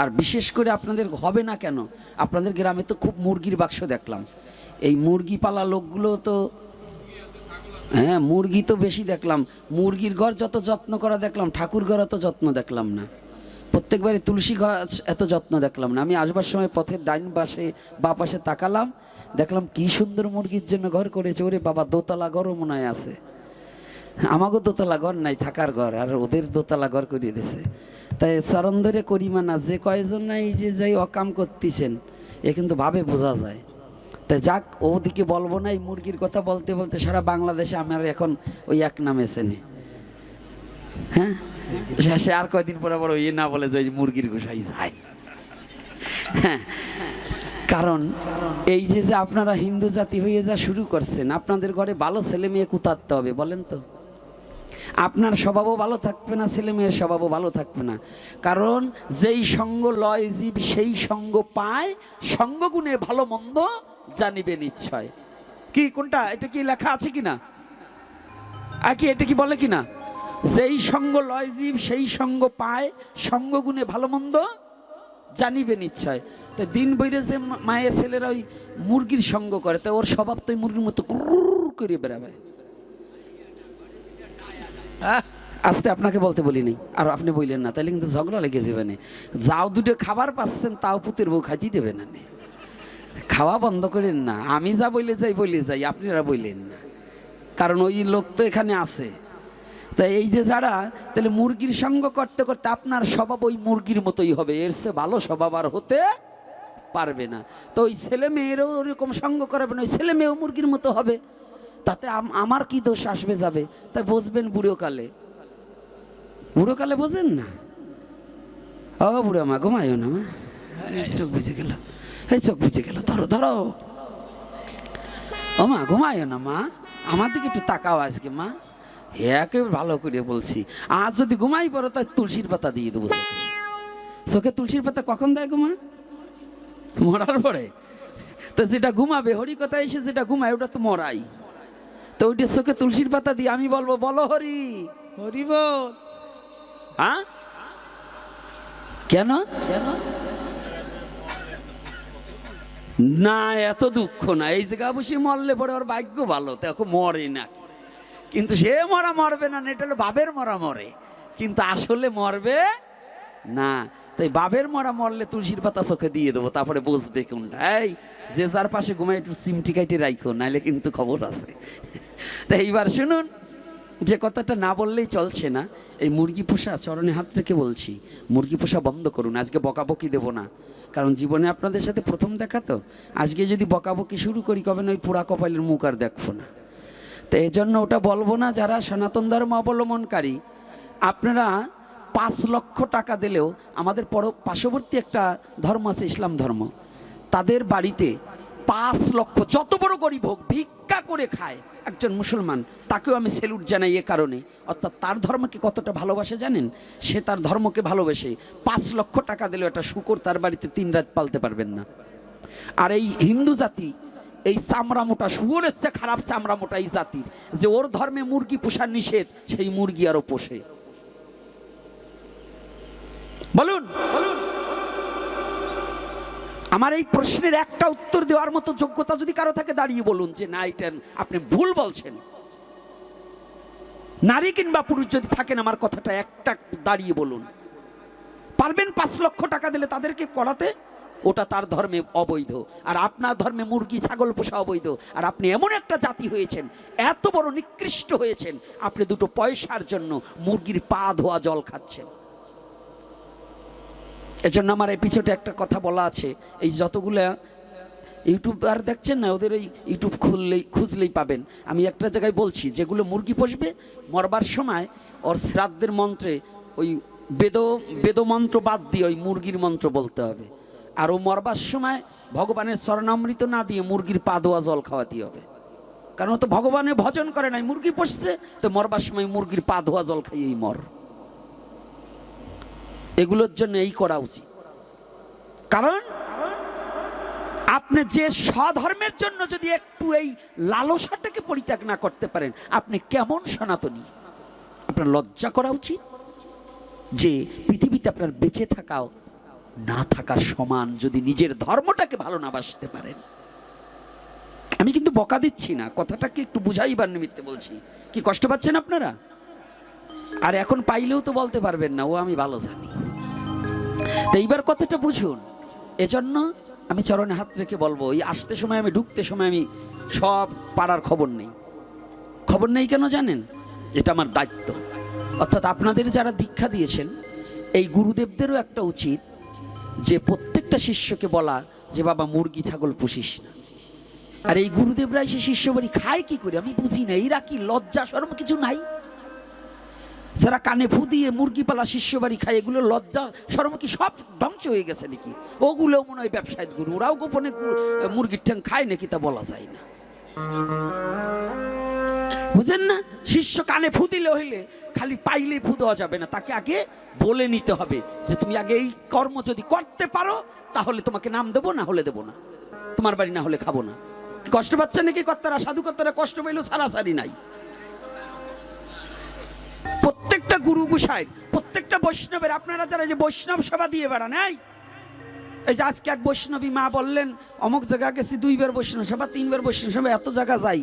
আর বিশেষ করে আপনাদের হবে না কেন? আপনাদের গ্রামে তো খুব মুরগির বাক্স দেখলাম। এই মুরগি পালা লোকগুলো তো হ্যাঁ মুরগি তো বেশি দেখলাম। মুরগির ঘর যত যত্ন করা দেখলাম, ঠাকুর ঘর অত যত্ন দেখলাম না। প্রত্যেকবারে তুলসী গাছ এত যত্ন দেখলাম না। আমি আসবার সময় পথের ডাইন পাশে, বা পাশে তাকালাম, দেখলাম কি সুন্দর মুরগির জন্য ঘর করেছে। ওরে বাবা, দোতলা ঘরও মনে হয় আছে। আমাকেও দোতলা ঘর নাই, থাকার ঘর, আর ওদের দোতলা ঘর করিয়ে দিছে। তাই চরণ ধরে করি মানা, যে কয়জন এই যে যাই অকাম করতেছেন, এ কিন্তু ভাবে বোঝা যায়। তাই যাক, ওদিকে বলব না, এই মুরগির কথা বলতে বলতে সারা বাংলাদেশে আমার এখন ওই এক নামে চেনে হ্যাঁ? শেষে আর কয়দিন পরে আবার ওই না বলে যে মুরগির গোসাই যায়। হ্যাঁ? কারণ এই যে যে আপনারা হিন্দু জাতি হয়ে যা শুরু করছেন, আপনাদের ঘরে ভালো ছেলে মেয়ে কুতারতে হবে বলেন তো? আপনার স্বভাবও ভালো থাকবে না, ছেলে মেয়ের স্বভাবও ভালো থাকবে না। কারণ যেই সঙ্গ লয় জীব, সেই সঙ্গ পায় সঙ্গ সঙ্গগুণে ভালো মন্দ জানিবে নিশ্চয়। কি কোনটা? এটা কি লেখা আছে কি না আর কি, এটা কি বলে কি না যেই সঙ্গ লয় জীব, সেই সঙ্গ পায়, সঙ্গগুণে ভালো মন্দ জানিবে নিশ্চয়। তো দিন বইরে যে মায়ের ছেলেরা ওই মুরগির সঙ্গ করে, তো ওর স্বভাব তো মুরগির মতো করে বেড়াবে। আস্তে আপনাকে বলতে বলিনি, আর আপনি বললেন না, তাহলে কিন্তু ঝগড়া লেগে যাবে না। যাও দুটো খাবার পাচ্ছেন, তাও পুতের বউ খাইতে দেবে না। খাওয়া বন্ধ করেন না, আমি যা বলে যাই বলে যাই, আপনারা বললেন না। কারণ ওই লোক তো এখানে আছে। তাই এই যে যারা, তাহলে মুরগির সঙ্গ করতে করতে আপনার স্বভাব ওই মুরগির মতোই হবে, এর সে ভালো স্বভাব আর হতে পারবে না। তো ওই ছেলে মেয়েরও ওরকম সঙ্গ করাবে না, ওই ছেলে মেয়েও মুরগির মতো হবে। তাতে আম- আমার কি দোষ আসবে যাবে? তাই বুঝবেন বুড়োকালে বুড়োকালে বোঝেন না? ও বুড়ো মা, ঘুমাইও না মা। চোখ বুঝে গেল, এই চোখ বুঝে গেল, ধরো ধরো। ও মা, ঘুমাইও না মা। আমার দিকে একটু তাকাও আজকে মা। একে ভালো করে বলছি। আজ যদি ঘুমাই পড়ো তাই তুলসীর পাতা দিয়ে দেবো চোখে। তুলসীর পাতা কখন দেয় ঘুমা মরার পরে। তো যেটা ঘুমাবে, হরি কথা এসে যেটা ঘুমায়, ওটা তো মরাই। তো ওইটা চোখে তুলসীর পাতা দিয়ে আমি বলব বলো হরি। হরিব। হ্যাঁ? কেন? কেন না এত দুঃখ না। এই জায়গা বসে মরলে পরে ওর ভাগ্য ভালো এখন মরে না কিন্তু সে মরা মরবে না না, এটা হলো বাবের মরা মরে। কিন্তু আসলে মরবে না, তাই বাবের মরা মরলে তুলসীর পাতা চোখে দিয়ে দেবো, তারপরে বুঝবে কোনটা? এই, যে যার পাশে ঘুমায় একটু সিমটি কাইটে রাখো নাইলে কিন্তু খবর আছে। তাই এইবার শুনুন, যে কথাটা না বললেই চলছে না, এই মুরগি পোষা চরণে হাত রেখে বলছি, মুরগি পোষা বন্ধ করুন, আজকে বকাবকি দেবো না। কারণ জীবনে আপনাদের সাথে প্রথম দেখা তো, আজকে যদি বকাবকি শুরু করি, কবে না ওই পোড়া কপালের মুখ আর দেখব না। তো এই জন্য ওটা বলব না, যারা সনাতন ধর্ম অবলম্বনকারী আপনারা পাঁচ লক্ষ টাকা দিলেও আমাদের পর পার্শ্ববর্তী একটা ধর্ম আছে, ইসলাম ধর্ম। তাদের বাড়িতে পাঁচ লক্ষ, যত বড় গরিব হোক, ভিক্ষা করে খায় একজন মুসলমান। তাকেও আমি সেলুট জানাই এ কারণে। অর্থাৎ তার ধর্মকে কতটা ভালোবাসে জানেন? সে তার ধর্মকে ভালোবেসে পাঁচ লক্ষ টাকা দিলেও একটা শুকর তার বাড়িতে তিন রাত পালতে পারবেন না। আর এই হিন্দু জাতি, এই চামড়া মোটা শুয়োরের চেয়ে খারাপ চামড়া মোটা এই জাতির, যে ওর ধর্মে মুরগি পোষার নিষেধ, সেই মুরগি আরও পোষে। বলুন। বলুন আমার এই প্রশ্নের একটা উত্তর দেওয়ার মতো যোগ্যতা যদি কারও থাকে, দাঁড়িয়ে বলুন যে না, এটা আপনি ভুল বলছেন। নারী কিংবা পুরুষ যদি থাকেন, আমার কথাটা একটা দাঁড়িয়ে বলুন। পারবেন পাঁচ লক্ষ টাকা দিলে তাদেরকে করাতে? ওটা তার ধর্মে অবৈধ। আর আপনার ধর্মে মুরগি, ছাগল পোষা অবৈধ। আর আপনি এমন একটা জাতি হয়েছেন, এত বড় নিকৃষ্ট হয়েছেন, আপনি দুটো পয়সার জন্য মুরগির পা ধোয়া জল খাচ্ছেন। এজন্য আমার এই পিছনে একটা কথা বলা আছে। এই যতগুলা ইউটিউবার দেখছেন না, ওদের এই ইউটিউব খুললেই, খুঁজলেই পাবেন। আমি একটা জায়গায় বলছি, যেগুলো মুরগি পোষবে, মরবার সময় ওর শ্রাদ্ধের মন্ত্রে ওই বেদ বেদ মন্ত্র বাদ দিয়ে ওই মুরগির মন্ত্র বলতে হবে। আর ও মরবার সময় ভগবানের চরণামৃত না দিয়ে মুরগির পা ধোয়া জল খাওয়াতে হবে। কারণ তো ভগবানের ভজন করে নাই, মুরগি পোষছে, তো মরবার সময় মুরগির পা ধোয়া জল খাইয়েই মর। এগুলোর জন্য এই করা উচিত। কারণ আপনি যে স্বধর্মের জন্য যদি একটু এই লালসাটাকে পরিত্যাগ না করতে পারেন, আপনি কেমন সনাতনী? আপনার লজ্জা করা উচিত? যে পৃথিবীতে আপনার বেঁচে থাকাও, না থাকার সমান যদি নিজের ধর্মটাকে ভালো না বাসতে পারেন। আমি কিন্তু বকা দিচ্ছি না, কথাটাকে একটু বুঝাইবার নিমিত্তে বলছি। কি কষ্ট পাচ্ছেন আপনারা? আর এখন পাইলেও তো বলতে পারবেন না, ও আমি ভালো জানি। তো এইবার কথাটা বুঝুন, এজন্য আমি চরণে হাত রেখে বলব, এই আসতে সময় আমি, ঢুকতে সময় আমি সব পাড়ার খবর নেই। খবর নেই কেন জানেন? এটা আমার দায়িত্ব। অর্থাৎ আপনাদের যারা দীক্ষা দিয়েছেন, এই গুরুদেবদেরও একটা উচিত যে প্রত্যেকটা শিষ্যকে বলা যে বাবা মুরগি, ছাগল পুষিস না। আর এই গুরুদেবরা এসে শিষ্য বাড়ি খায় কি করে? আমি বুঝি না, এরা কি লজ্জা সরম কিছু নাই? যারা কানে ফু দিয়ে মুরগি পালা, শিষ্য বাড়ি খায়, এগুলো লজ্জা সরম কি সব ধ্বংস হয়ে গেছে নাকি? ওগুলো মনে হয় ব্যবসায়িক গুরু, ওরাও গোপনে মুরগির ঠ্যাং খায় নাকি তা বলা যায় না। বুঝেন না? শিষ্য কানে ফু দিলে হইলে খালি পাইলেই ফু দেওয়া যাবে না, তাকে আগে বলে নিতে হবে যে তুমি আগে এই কর্ম যদি করতে পারো, তাহলে তোমাকে নাম দেবো, না হলে দেবো না। তোমার বাড়ি না হলে খাব না। কষ্ট পাচ্ছে নাকি কর্তারা? সাধু কর্তারা কষ্ট পাইলেও ছাড়াছাড়ি নাই। প্রত্যেকটা গুরু গুসাইর প্রত্যেকটা বৈষ্ণবের, আপনারা যারা যে বৈষ্ণব সভা দিয়ে বেড়ান, এই? এই যে আজকে এক বৈষ্ণবী মা বললেন, অমুক জায়গা গেছি, দুইবার বৈষ্ণব সভা তিনবার বৈষ্ণব সেবা, এত জায়গা যাই।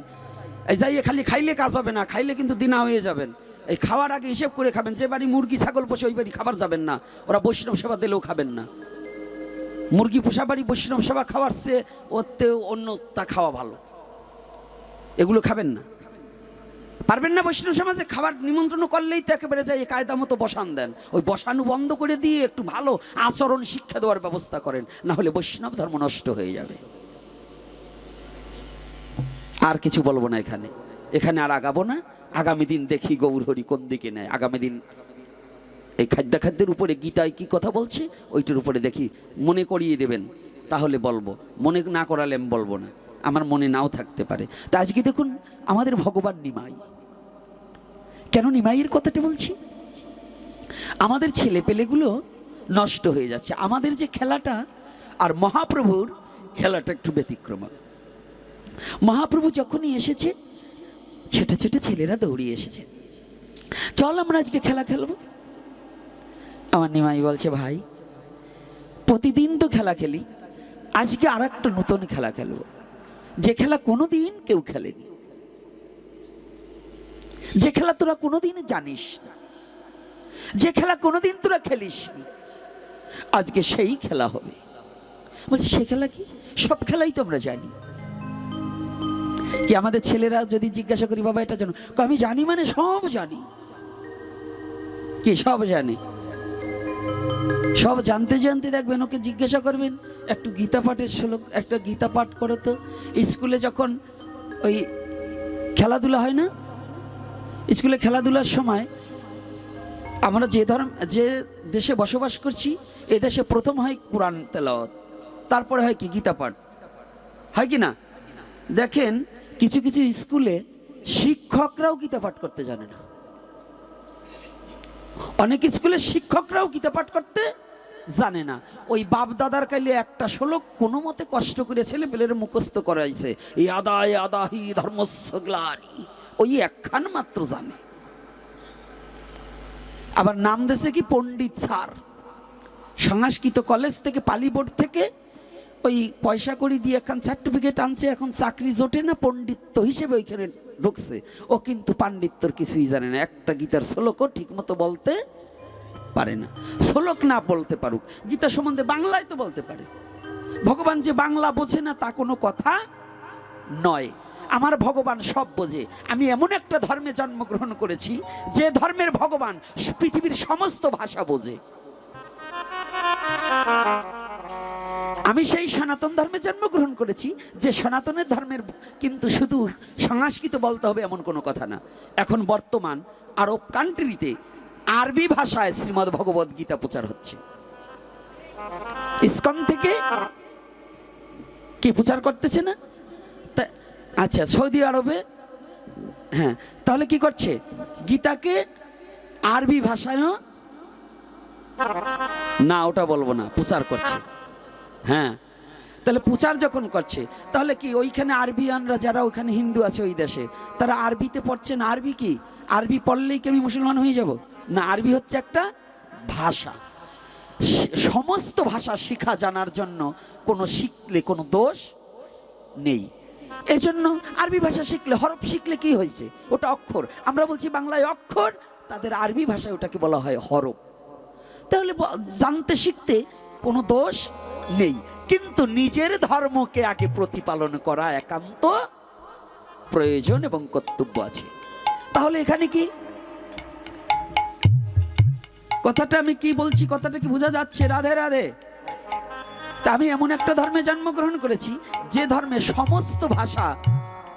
এই যাইয়ে খালি খাইলে কাজ হবে না, খাইলে কিন্তু দিনা হয়ে যাবেন। এই খাওয়ার আগে হিসেব করে খাবেন, যে বাড়ি মুরগি, ছাগল পোষে ওই বাড়ি খাবার যাবেন না, ওরা বৈষ্ণব সেবা দিলেও খাবেন না। মুরগি পোষা বাড়ি বৈষ্ণব সেবা খাওয়ার চেয়ে ওতেও অন্য তা খাওয়া ভালো। এগুলো খাবেন না। পারবেন না বৈষ্ণব সমাজে? খাবার নিমন্ত্রণ করলেই তো একেবারে যাই, কায়দা মতো বসান দেন। ওই বসানো বন্ধ করে দিয়ে একটু ভালো আচরণ, শিক্ষা দেওয়ার ব্যবস্থা করেন, না হলে বৈষ্ণব ধর্ম নষ্ট হয়ে যাবে। আর কিছু বলব না এখানে। এখানে আর আগাবো না। আগামী দিন দেখি গৌর হরি কোন দিকে নেয়। আগামী দিন এই খাদ্য খাদ্যের উপরে গীতায় কি কথা বলছে? ওইটার উপরে দেখি। মনে করিয়ে দেবেন, তাহলে বলব। মনে না করালে আমি বলব না। আমার মনে নাও থাকতে পারে। তা আজকে দেখুন, আমাদের ভগবান নিমাই। কেন নিমাইয়ের কথাটা বলছি? আমাদের ছেলে পেলেগুলো নষ্ট হয়ে যাচ্ছে। আমাদের যে খেলাটা আর মহাপ্রভুর খেলাটা একটু ব্যতিক্রম। মহাপ্রভু যখনই এসেছে, ছোট ছোট ছেলেরা দৌড়িয়ে এসেছে। চল আমরা আজকে খেলা খেলব। আমার নিমাই বলছে, ভাই, প্রতিদিন তো খেলা খেলি। আজকে আর একটা নতুন খেলা খেলব। যে খেলা কোনো দিন কেউ খেলেনি। যে খেলা তোরা কোনোদিন জানিস না। যে খেলা কোনোদিন তোরা খেলিস আজকে সেই খেলা হবে। বলছি, সে খেলা কি? সব খেলাই তো আমরা জানি। কি আমাদের ছেলেরা যদি জিজ্ঞাসা করি, বাবা, এটা জানো? আমি জানি মানে সব জানি। কি, সব জানি? সব জানতে জানতে দেখবেন, ওকে জিজ্ঞাসা করবেন, একটু গীতা পাঠের শ্লোক, একটা গীতা পাঠ করো তো। স্কুলে যখন ওই খেলাধুলা হয় না স্কুলে খেলাধুলার সময় আমরা যে ধর্ম যে দেশে বসবাস করছি, এ দেশে প্রথম হয় কোরআন তেলাওয়াত, তারপরে হয় কি, গীতা পাঠ। হয় কি না? দেখেন, কিছু কিছু স্কুলে শিক্ষকরাও গীতা পাঠ করতে জানে না। অনেক স্কুলে শিক্ষকরাও গীতা পাঠ করতে জানে না। ওই বাপ দাদার কাইলে একটা শ্লোক কোনো মতে কষ্ট করে ছেলে পেলের মুখস্থ করাইছে এই আদায় আদাহি ধর্মস্ব গ্লানি। ওই একখান মাত্র জানে। আবার নাম দেশে কি পণ্ডিত স্যার। সংস্কৃত কলেজ থেকে পালি বোর্ড থেকে ওই পয়সা করি দিয়ে এখন সার্টিফিকেট আনছে, এখন চাকরি জোটে না পণ্ডিত্য হিসেবে ওইখানে ঢুকছে। ও কিন্তু পাণ্ডিত্যর কিছুই জানে না, একটা গীতার শ্লোকও ঠিক মতো বলতে পারে না। শ্লোক না বলতে পারুক, গীতা সম্বন্ধে বাংলায় তো বলতে পারে। ভগবান যে বাংলা বোঝে না তা কোনো কথা নয়। আমার ভগবান সব বোঝে। আমি এমন একটা ধর্মে জন্মগ্রহণ করেছি, যে ধর্মের ভগবান পৃথিবীর সমস্ত ভাষা বোঝে। আমি সেই সনাতন ধর্মে জন্মগ্রহণ করেছি, যে সনাতনের ধর্মের কিন্তু শুধু সংস্কৃত বলতে হবে এমন কোনো কথা না। এখন বর্তমান আরব কান্ট্রিতে আরবি ভাষায় শ্রীমদ ভগবত গীতা প্রচার হচ্ছে। ইসকন থেকে কি প্রচার করতেছে না? তা- আচ্ছা সৌদি আরবে? হ্যাঁ তাহলে কি করছে? গীতাকে আরবি ভাষায়ও না, ওটা বলব না, প্রচার করছে। হ্যাঁ তাহলে প্রচার যখন করছে, তাহলে কি ওইখানে আরবিয়ানরা যারা, ওইখানে হিন্দু আছে ওই দেশে, তারা আরবিতে পড়ছে না? আরবি কি? আরবি পড়লেই কি আমি মুসলমান হয়ে যাব? না, আরবি হচ্ছে একটা ভাষা। সমস্ত ভাষা শিখা জানার জন্য কোনো শিখলে কোনো দোষ নেই। এই জন্য আরবি ভাষা শিখলে, হরফ শিখলে কি হয়েছে? ওটা অক্ষর। আমরা বলছি বাংলায় অক্ষর, তাদের আরবি ভাষায় ওটাকে বলা হয় হরফ। তাহলে জানতে শিখতে কোনো দোষ নেই। কিন্তু নিজের ধর্মকে আগে প্রতিপালন করা একান্ত প্রয়োজন এবং কর্তব্য আছে। তাহলে এখানে কি? কথাটা আমি কি বলছি? কথাটা কি বোঝা যাচ্ছে? রাধে রাধে। তা আমি এমন একটা ধর্মে জন্মগ্রহণ করেছি, যে ধর্মে সমস্ত ভাষা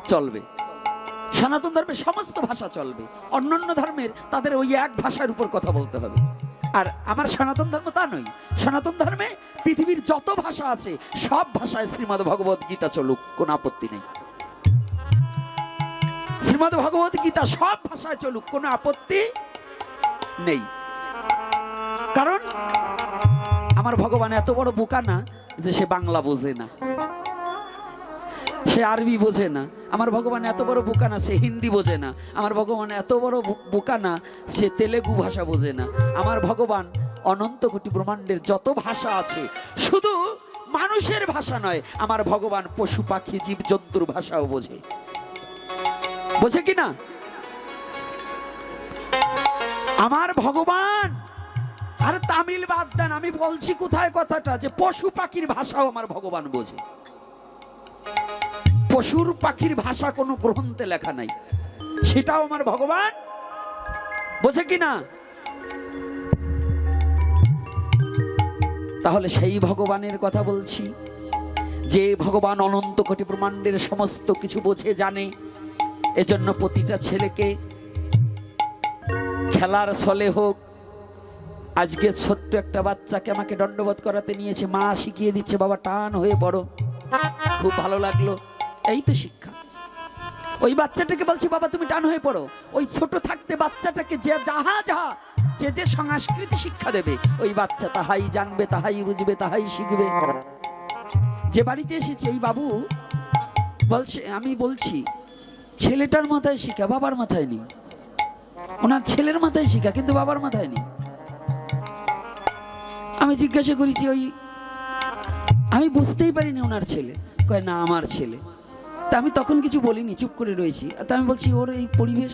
চলবে। সনাতন ধর্মে সমস্ত ভাষা চলবে। অন্যান্য ধর্মের তাদের ওই এক ভাষার উপর কথা বলতে হবে। আর আমার সনাতন ধর্ম তা নয়। সনাতন ধর্মে পৃথিবীর যত ভাষা আছে, সব ভাষায় শ্রীমদ ভগবত গীতা চলুক, কোনো আপত্তি নেই। শ্রীমদ ভগবত গীতা সব ভাষায় চলুক, কোনো আপত্তি নেই। কারণ, আমার ভগবান এত বড় বোকা না যে সে বাংলা বোঝে না, সে আরবি বোঝে না, আমার ভগবান এত বড় বোকা না সে হিন্দি বোঝে না, আমার ভগবান এত বড় বোকা না সে তেলেগু ভাষা বোঝে না, আমার ভগবান অনন্ত কোটি ব্রহ্মাণ্ডের যত ভাষা আছে, শুধু মানুষের ভাষা নয়, আমার ভগবান পশু পাখি জীব জন্তুর ভাষাও বোঝে। বোঝে কি না? আমার ভগবান আর তামিল বাদ দেন, আমি বলছি কোথায় কথাটা? যে পশু পাখির ভাষাও আমার ভগবান বোঝে। পশুর পাখির ভাষা কোনো গ্রন্থে লেখা নাই। সেটাও আমার ভগবান বোঝে কি না তাহলে সেই ভগবানের কথা বলছি। যে ভগবান অনন্ত কোটি ব্রহ্মাণ্ডের সমস্ত কিছু বোঝে, জানে, এজন্য প্রতিটা ছেলেকে খেলার ছলে হোক আজকে ছোট্ট একটা বাচ্চাকে আমাকে দণ্ডবোধ করাতে নিয়েছে। মা শিখিয়ে দিচ্ছে, বাবা, টান হয়ে পড়ো। খুব ভালো লাগল। এই তো শিক্ষা। ওই বাচ্চাটাকে বলছি, বাবা, তুমি টান হয়ে পড়ো। ওই ছোট থাকতে বাচ্চাটাকে যে যাহা যাহা, যে যে সংস্কৃতি শিক্ষা দেবে, ওই বাচ্চা তাহাই জানবে, তাহাই বুঝবে, তাহাই শিখবে। যে বাড়িতে এসেছে এই বাবু, বলছে, আমি বলছি, ছেলেটার মাথায় শিখা, বাবার মাথায় নেই। ওনার ছেলের মাথায় শিখা, কিন্তু বাবার মাথায় নেই। আমি জিজ্ঞাসা করেছি ওই, আমি বুঝতেই পারিনি ওনার ছেলে। কয়, না, আমার ছেলে। তা আমি তখন কিছু বলিনি, চুপ করে রয়েছি। তা আমি বলছি, ওর এই পরিবেশ?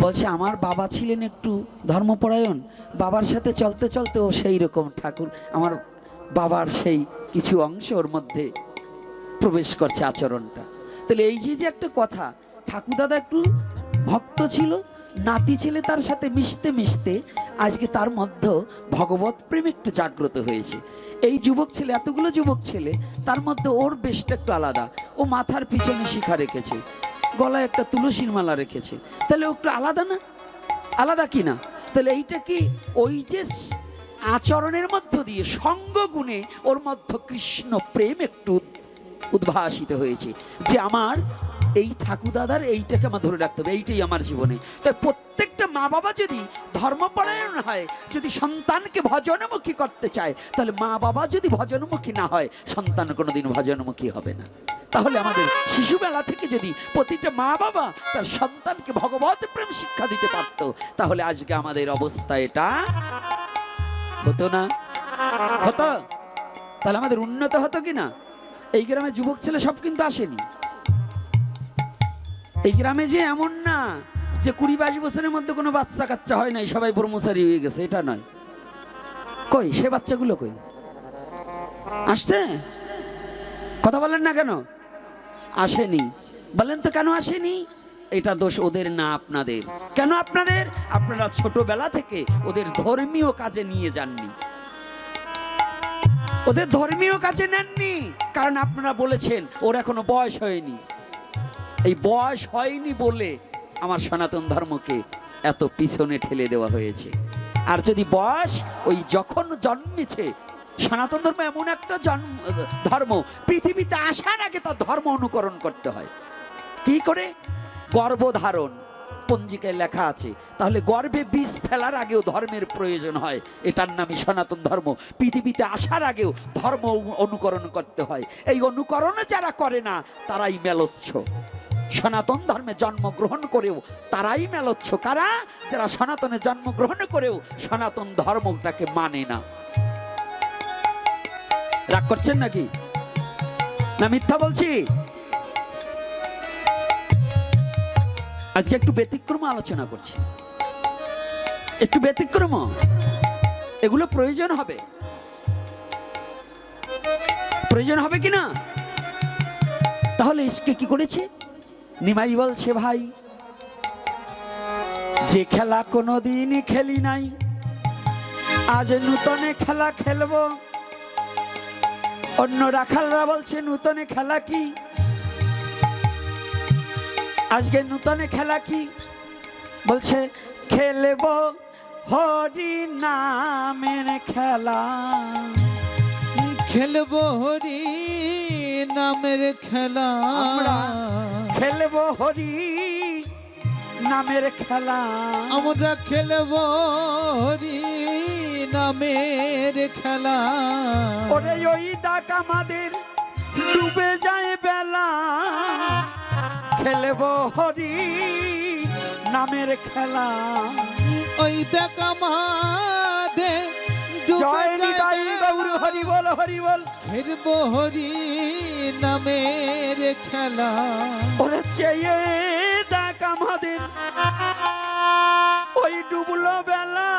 বলছে, আমার বাবা ছিলেন একটু ধর্মপরায়ণ। বাবার সাথে চলতে চলতে ও সেই রকম ঠাকুর। আমার বাবার সেই কিছু অংশ ওর মধ্যে প্রবেশ করছে আচরণটা। তাহলে এই যে যে একটা কথা, ঠাকুরদাদা একটু ভক্ত ছিল, নাতি ছেলে তার সাথে মিশতে মিশতে আজকে তার মধ্যে ভগবত প্রেম একটু জাগ্রত হয়েছে। এই যুবক ছেলে, এতগুলো যুবক ছেলে, তার মধ্যে ওর বেশটা একটু আলাদা। ও মাথার পিছনে শিখা রেখেছে, গলায় একটা তুলসীর মালা রেখেছে। তাহলে ও একটু আলাদা না? আলাদা কি না? তাহলে এইটা কি ওই যে আচরণের মধ্য দিয়ে সঙ্গ গুণে ওর মধ্যে কৃষ্ণ প্রেম একটু উদ্ভাসিত হয়েছে। যে আমার এই ঠাকুরদাদার এইটাকে আমার ধরে রাখতে হবে, এইটাই আমার জীবনে। তাই প্রত্যেকটা মা বাবা যদি ধর্মপরায়ণ হয়, যদি সন্তানকে ভজনমুখী করতে চায়, তাহলে মা বাবা যদি ভজনমুখী না হয়, সন্তান কোনোদিন ভজনমুখী হবে না। তাহলে আমাদের শিশুবেলা থেকে যদি প্রতিটা মা বাবা তার সন্তানকে ভগবত প্রেম শিক্ষা দিতে পারত, তাহলে আজকে আমাদের অবস্থা এটা হতো না? হতো? তাহলে আমাদের উন্নত হতো কি না? এই গ্রামে যুবক ছেলে সব কিন্তু আসেনি। এই গ্রামে যে এমন না। যে কুড়ি বাইশ বছরের মধ্যে কোনো বাচ্চা কাচ্চা হয় নাই, সবাই ব্রহ্মচারী হয়ে গেছে, এটা নয়। কই, সে বাচ্চাগুলো কই? আসছে? কথা বলেন না কেন? আসেনি। বলেন তো কেন আসেনি? এটা দোষ ওদের না আপনাদের। কেন আপনাদের? আপনারা ছোটবেলা থেকে ওদের ধর্মীয় কাজে নিয়ে যাননি। ওদের ধর্মীয় কাজে নেননি, কারণ আপনারা বলেছেন, ওর এখনও বয়স হয়নি। এই বয়স হয়নি বলে আমার সনাতন ধর্মকে এত পিছনে ঠেলে দেওয়া হয়েছে। আর যদি বয়স ওই যখন জন্মেছে, সনাতন ধর্ম এমন একটা জন্ম ধর্ম, পৃথিবীতে আসার আগে তার ধর্ম অনুকরণ করতে হয়। কি করে? গর্ভধারণ, পঞ্জিকায় লেখা আছে। তাহলে গর্ভে বীজ ফেলার আগেও ধর্মের প্রয়োজন হয়। এটার নামই সনাতন ধর্ম। পৃথিবীতে আসার আগেও ধর্ম অনুকরণ করতে হয়। এই অনুকরণে যারা করে না, তারাই মেলচ্ছ। সনাতন ধর্মে জন্মগ্রহণ করেও তারাই মেলচ্ছ। কারা? যারা সনাতনে জন্মগ্রহণ করেও সনাতন ধর্মটাকে মানে না। রাগ করছেন নাকি? না মিথ্যা বলছি? আজকে একটু ব্যতিক্রম আলোচনা করছি। একটু ব্যতিক্রম? এগুলো প্রয়োজন হবে। প্রয়োজন হবে কি না তাহলে ইসকে কি করেছে? নিমাই বলছে ভাই যে খেলা কোনোদিন খেলি নাই আজ নূতনে খেলা খেলব। অন্য রাখালরা বলছে নূতনে খেলা কি? আজকে নূতনে খেলা কি? বলছে খেলব হরি নামের খেলা। খেলব হরি নামের খেলা খেলব হরি নামের খেলা। আমরা খেলব হরি নামের খেলা। ওরে ওই ডাক আমাদের ডুবে যায় বেলা। খেলব হরি নামের খেলা। ওই দেখা মাদে জয় নিতাই গৌর হরি বল হরি বল। খেলব হরি নামের খেলা। ওরে চেয়ে ডাক আমাদের। ওই ডুবলো বেলা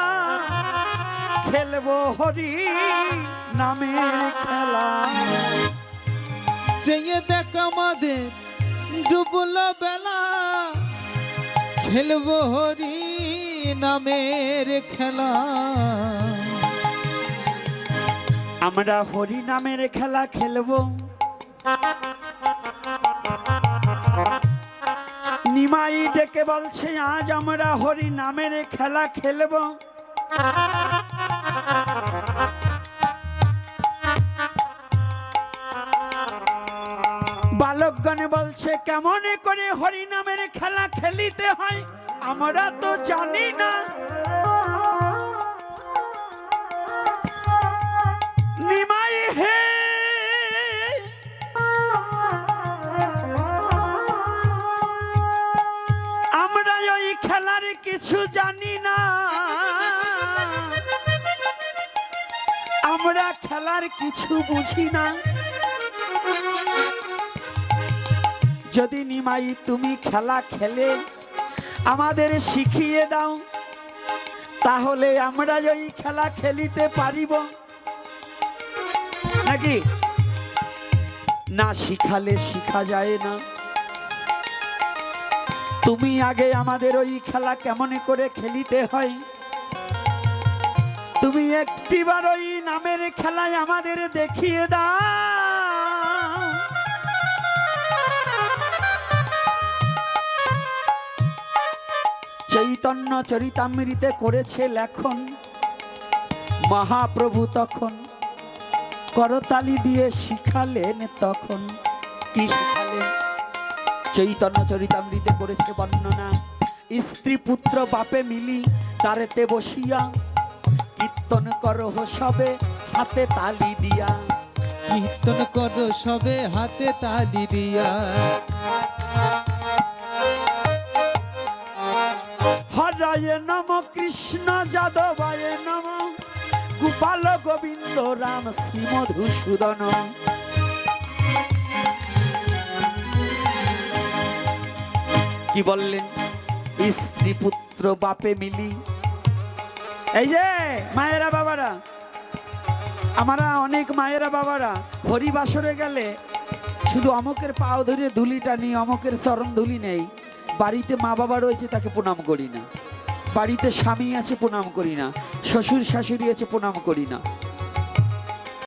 খেলব হরি নামের খেলা। চেয়ে দেখ আমাদের ডুবলো বেলা খেলব হরি নামের খেলা। আমরা হরি নামের খেলা খেলব। নিমাই ডেকে বলছে, আজ আমরা হরি নামের খেলা খেলব। বালকগণে বলছে, কেমন করে হরি নামের খেলা খেলিতে হয়? আমরা তো জানি না। নিমাই হে। আমরা ওই খেলার কিছু জানি না। আমরা খেলার কিছু বুঝি না। যদি নিমাই তুমি খেলা খেলে, আমাদের শিখিয়ে দাও, তাহলে আমরা ওই খেলা খেলিতে পারিব। নাকি? না শিখালে শিখা যায় না। তুমি আগে আমাদের ওই খেলা কেমন করে খেলিতে হয়? তুমি একটিবার ওই নামের খেলায় আমাদের দেখিয়ে দাও। চৈতন্য চরিতামৃতে করেছে লেখন। মহাপ্রভু তখন করতালি দিয়ে শিখালেন তখন। কি শিখালেন? চৈতন্য চরিতামৃতে করেছে বর্ণনা। স্ত্রী পুত্র বাপে মিলি তারেতে বসিয়া কীর্তন করহ সবে হাতে তালি দিয়া। কীর্তন করো সবে হাতে তালি দিয়া। হরায় নম কৃষ্ণ যাদবায় নম। গোপাল গোবিন্দ রাম শ্রী মধুসূদন। কি বললেন? স্ত্রী পুত্র বাপে মিলি। এই যে, মায়েরা বাবারা, আমরা অনেক মায়েরা বাবারা হরিবাসরে গেলে শুধু অমকের পাও ধরে ধুলিটা নিই, অমকের চরণ ধুলি নেই। বাড়িতে মা বাবা রয়েছে, তাকে প্রণাম করি না। বাড়িতে স্বামী আছে প্রণাম করি না। শ্বশুর শাশুড়ি আছে প্রণাম করি না।